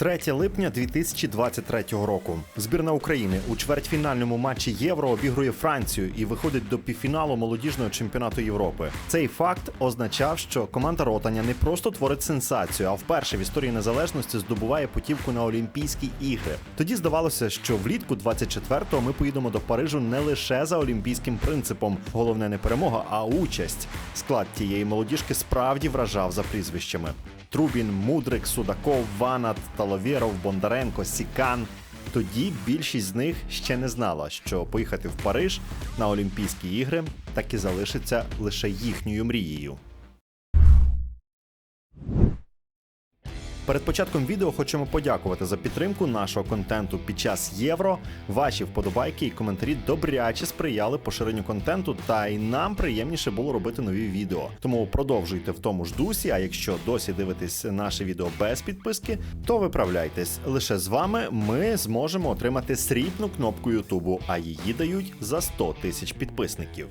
3 липня 2023 року. Збірна України у чвертьфінальному матчі Євро обігрує Францію і виходить до півфіналу молодіжного чемпіонату Європи. Цей факт означав, що команда Ротаня не просто творить сенсацію, а вперше в історії незалежності здобуває путівку на Олімпійські ігри. Тоді здавалося, що влітку 24-го ми поїдемо до Парижу не лише за олімпійським принципом. Головне не перемога, а участь. Склад тієї молодіжки справді вражав за прізвищами. Трубін, Мудрик, Судаков, Ванат, Таловєров, Бондаренко, Сікан. Тоді більшість з них ще не знала, що поїхати в Париж на Олімпійські ігри так і залишиться лише їхньою мрією. Перед початком відео хочемо подякувати за підтримку нашого контенту під час євро. Ваші вподобайки і коментарі добряче сприяли поширенню контенту, та й нам приємніше було робити нові відео. Тому продовжуйте в тому ж дусі. А якщо досі дивитесь наше відео без підписки, то виправляйтесь. Лише з вами ми зможемо отримати срібну кнопку Ютубу, а її дають за 100 тисяч підписників.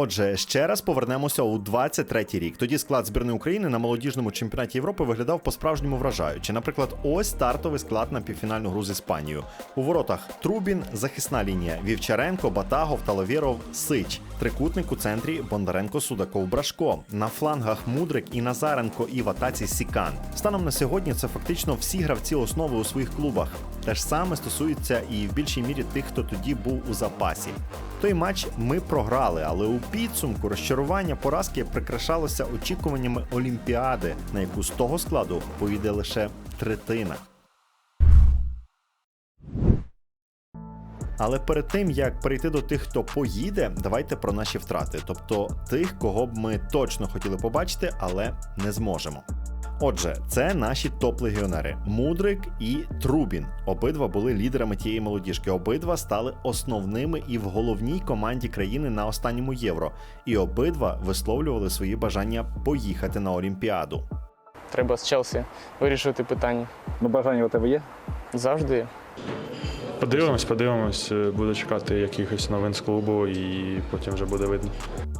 Отже, ще раз повернемося у 23-й рік. Тоді склад збірної України на молодіжному чемпіонаті Європи виглядав по-справжньому вражаючи. Наприклад, ось стартовий склад на півфінальну гру з Іспанією. У воротах Трубін, захисна лінія Вівчаренко, Батагов, Таловєров, Сич. Трикутник у центрі Бондаренко, Судаков, Брашко. На флангах Мудрик і Назаренко і в атаці Сікан. Станом на сьогодні це фактично всі гравці основи у своїх клубах. Те ж саме стосується і в більшій мірі тих, хто тоді був у запасі. Той матч ми програли, але у підсумку розчарування поразки прикрашалося очікуваннями Олімпіади, на яку з того складу поїде лише третина. Але перед тим як перейти до тих, хто поїде, давайте про наші втрати, тобто тих, кого б ми точно хотіли побачити, але не зможемо. Отже, це наші топ-легіонери Мудрик і Трубін. Обидва були лідерами тієї молодіжки. Обидва стали основними і в головній команді країни на останньому євро. І обидва висловлювали свої бажання поїхати на Олімпіаду. Треба з Челсі вирішувати питання. Ну, бажання у тебе є? Завжди є. Подивимось, подивимось, е, буду чекати якихось новин з клубу і потім вже буде видно.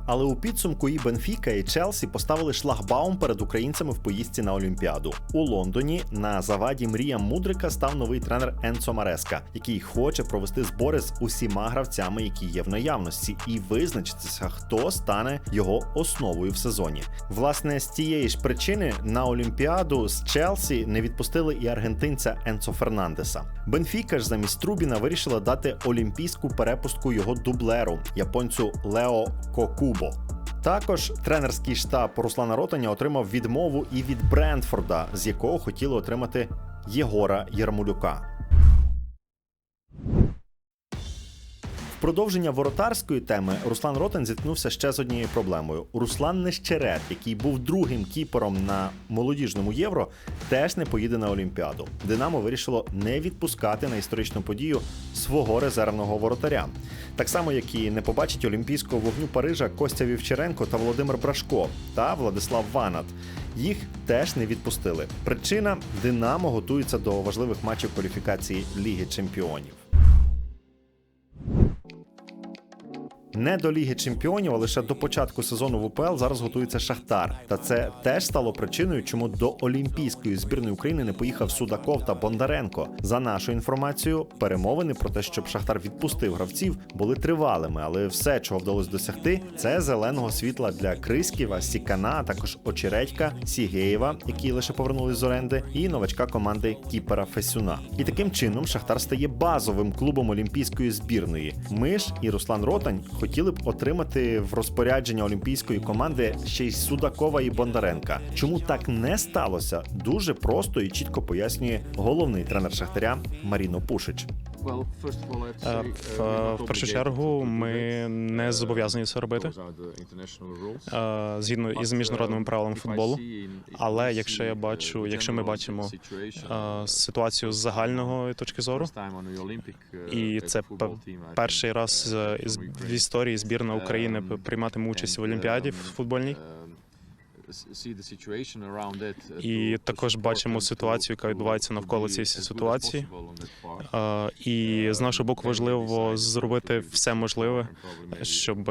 Але у підсумку і Бенфіка, і Челсі поставили шлагбаум перед українцями в поїздці на Олімпіаду. У Лондоні на заваді мріям Мудрика став новий тренер Енцо Мареска, який хоче провести збори з усіма гравцями, які є в наявності, і визначитися, хто стане його основою в сезоні. Власне, з тієї ж причини на Олімпіаду з Челсі не відпустили і аргентинця Енцо Фернандеса. Бенфіка ж замість Трубіна вирішила дати олімпійську перепустку його дублеру японцю Лео Кокубо. Також тренерський штаб Руслана Ротаня отримав відмову і від Брентфорда, з якого хотіли отримати Єгора Єрмолюка. Продовження воротарської теми Руслан Ротан зіткнувся ще з однією проблемою. Руслан Нещерет, який був другим кіпером на молодіжному євро, теж не поїде на Олімпіаду. Динамо вирішило не відпускати на історичну подію свого резервного воротаря. Так само, як і не побачить олімпійського вогню Парижа Костя Вівчаренко та Володимир Брашко та Владислав Ванат. Їх теж не відпустили. Причина Динамо готується до важливих матчів кваліфікації Ліги Чемпіонів. Не до Ліги Чемпіонів, а лише до початку сезону в УПЛ зараз готується Шахтар. Та це теж стало причиною, чому до Олімпійської збірної України не поїхав Судаков та Бондаренко. За нашою інформацією, перемовини про те, щоб Шахтар відпустив гравців, були тривалими, але все, чого вдалося досягти, це зеленого світла для Криськіва, Сікана, а також Очередька, Сігеєва, які лише повернулись з оренди, і новачка команди Кіпера Фесюна. І таким чином Шахтар стає базовим клубом олімпійської збірної. Ми ж і Руслан Ротань хотіли б отримати в розпорядження олімпійської команди ще й Судакова і Бондаренка. Чому так не сталося? Дуже просто і чітко пояснює головний тренер Шахтаря Маріно Пушич. Е, В, е, в першу чергу ми не зобов'язані це робити е, згідно із міжнародними правилами футболу. Але якщо я бачу, якщо ми бачимо е, ситуацію з загального точки зору, і це пе- перший раз е, із- в історії збірна України прийматиме участь в Олімпіаді в футбольній. І також бачимо ситуацію, яка відбувається навколо цієї ситуації. І з нашого боку важливо зробити все можливе, щоб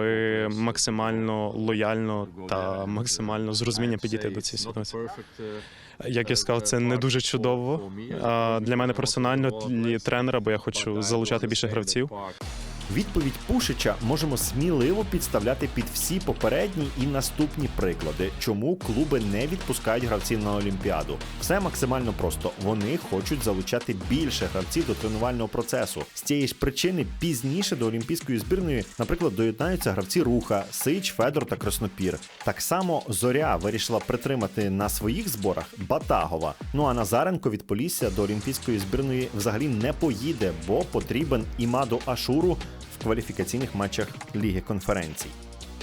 максимально лояльно та максимально з розумінням підійти до цієї ситуації. Як я сказав, це не дуже чудово. Для мене персонально для тренера, бо я хочу залучати більше гравців. Відповідь Пушича можемо сміливо підставляти під всі попередні і наступні приклади, чому клуби не відпускають гравців на Олімпіаду. Все максимально просто. Вони хочуть залучати більше гравців до тренувального процесу. З цієї ж причини пізніше до олімпійської збірної, наприклад, доєднаються гравці Руха, Сич, Федор та Краснопір. Так само Зоря вирішила притримати на своїх зборах Батагова. Ну а Назаренко від Полісся до олімпійської збірної взагалі не поїде, бо потрібен Імаду Ашуру кваліфікаційних матчах Ліги конференцій.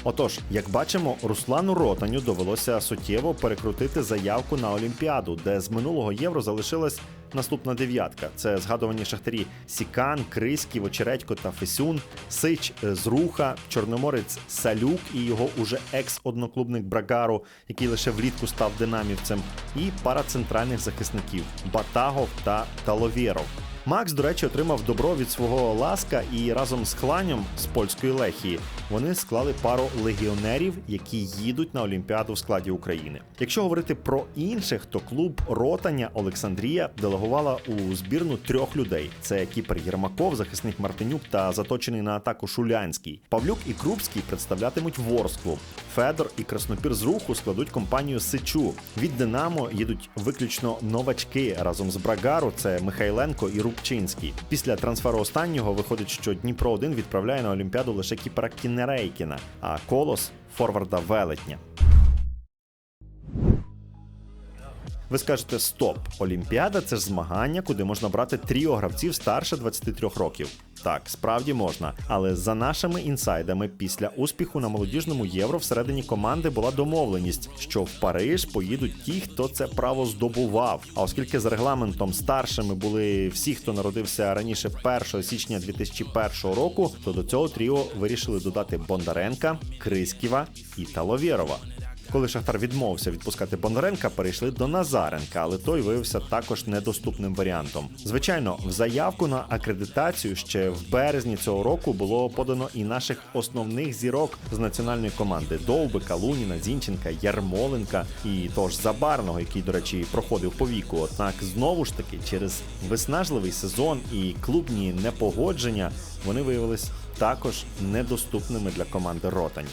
Отож, як бачимо, Руслану Ротаню довелося суттєво перекрутити заявку на Олімпіаду, де з минулого євро залишилась наступна дев'ятка. Це згадувані шахтарі Сікан, Криськів, Очередько та Фесюн, Сич е, з Руха, Чорноморець Салюк і його уже екс-одноклубник Брагару, який лише влітку став динамівцем, і пара центральних захисників Батагов та Таловєров. Макс, до речі, отримав добро від свого ласка і разом з Хланем з польської лехії вони склали пару легіонерів, які їдуть на Олімпіаду в складі України. Якщо говорити про інших, то клуб Ротаня Олександрія делегувала у збірну трьох людей: це Кіпер Єрмаков, захисник Мартинюк та заточений на атаку Шулянський. Павлюк і Крупський представлятимуть Ворсклу. Федор і Краснопір з руху складуть компанію Сичу. Від Динамо їдуть виключно новачки разом з Брагару. Це Михайленко і Рубчинський. Після трансферу останнього виходить, що Дніпро 1 відправляє на Олімпіаду лише кіпера Кінерейкіна, а Колос форварда Велетня. Ви скажете стоп, Олімпіада це ж змагання, куди можна брати тріо гравців старше 23 років. Так, справді можна, але за нашими інсайдами, після успіху на молодіжному євро всередині команди була домовленість, що в Париж поїдуть ті, хто це право здобував. А оскільки за регламентом старшими були всі, хто народився раніше 1 січня 2001 року, то до цього тріо вирішили додати Бондаренка, Криськіва і Таловєрова. Коли Шахтар відмовився відпускати Бондаренка, перейшли до Назаренка, але той виявився також недоступним варіантом. Звичайно, в заявку на акредитацію ще в березні цього року було подано і наших основних зірок з національної команди: Довбика, Луніна, Зінченка, Ярмоленка і того ж Забарного, який, до речі, проходив по віку. Однак знову ж таки, через виснажливий сезон і клубні непогодження вони виявились також недоступними для команди Ротань.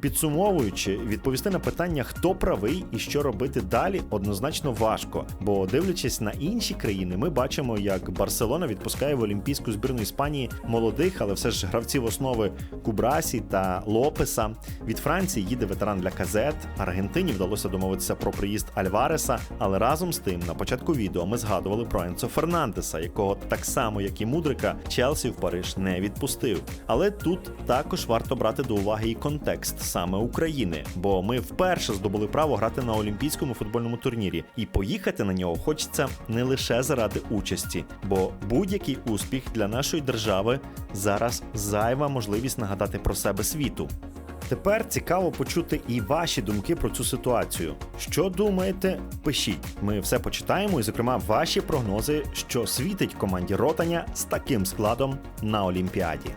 Підсумовуючи, відповісти на питання, хто правий і що робити далі, однозначно важко. Бо дивлячись на інші країни, ми бачимо, як Барселона відпускає в Олімпійську збірну Іспанії молодих, але все ж гравців основи Кубрасі та Лопеса. Від Франції їде ветеран для казет. Аргентині вдалося домовитися про приїзд Альвареса. Але разом з тим, на початку відео ми згадували про Енцо Фернандеса, якого так само, як і Мудрика, Челсі в Париж не відпустив. Але тут також варто брати до уваги і контекст саме України, бо ми вперше здобули право грати на олімпійському футбольному турнірі, і поїхати на нього хочеться не лише заради участі, бо будь-який успіх для нашої держави зараз зайва можливість нагадати про себе світу. Тепер цікаво почути і ваші думки про цю ситуацію. Що думаєте? Пишіть. Ми все почитаємо, і, зокрема, ваші прогнози, що світить команді Ротаня з таким складом на Олімпіаді.